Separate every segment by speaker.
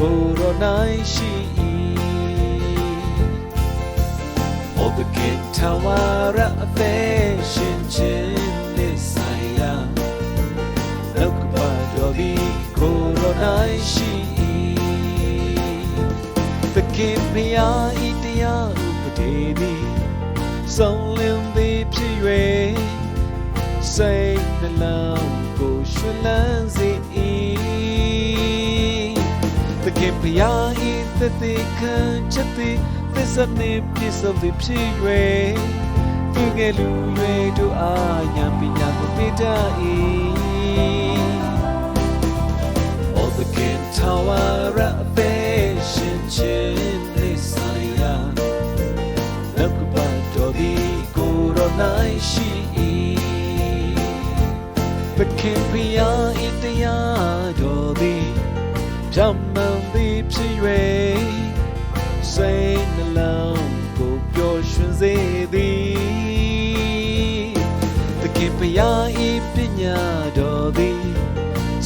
Speaker 1: ကိုရောနိုင်ရှိ၏ဩဘကင်ထဝရအသေးရှင်ချင်းနဲ့ဆိုင်ရာလောကပါတော်ဒီကိုရောနိုင်ရှိ၏သခင်ဖျားဤတရားဥပဒေသည်ဆုံးလင်းသည်ဖြစ်၍စိတ်နှလုံး င်ဖျားဤသတိခံချက်သည်သစ္စာနှင့်ပြည့်စုံသည်ဖြစ်၍သူငယ်လူတွေတို့အားဉာဏ်ပညာကိုပေးတတ်၏ All the king tower affection chin desire လောကပတ်တော်သည်ကိုရော၌ရှိ၏သခင်ဖျားဤတရားတော်သည်ဖြတ်မှန်သည် ဖြစ်၍စိတ်နှလုံးကိုပျော်ရွှင်စေသည်သခင်ဖျားဤပညာတော်သည်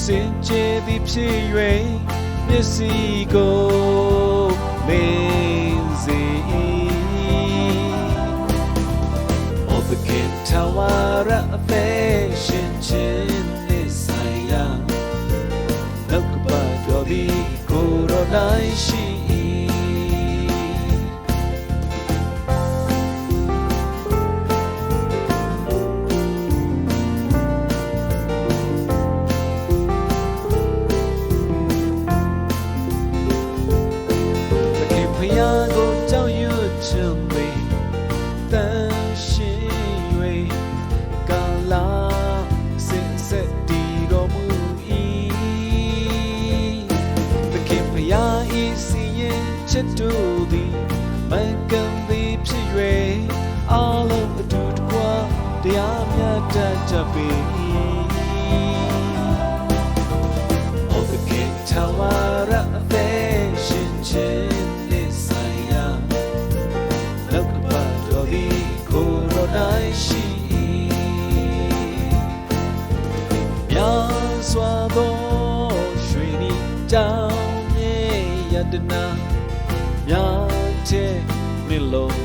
Speaker 1: စင်ကြယ်သည်ဖြစ်၍မျက်စိကိုလင်း 来袭 ချက်တို့သည်မင်္ဂန်သည်ဖြစ်၍အလုံးအတူတကွာတရားမြတ်တတ်ကြပေ၏ Of the King Tower affection chin desire လောကပတ်တော်သည်ကိုရော၌ရှိများစွာသောရွှေနီတောင်းမြေယတနာ များတဲ့မြလုံး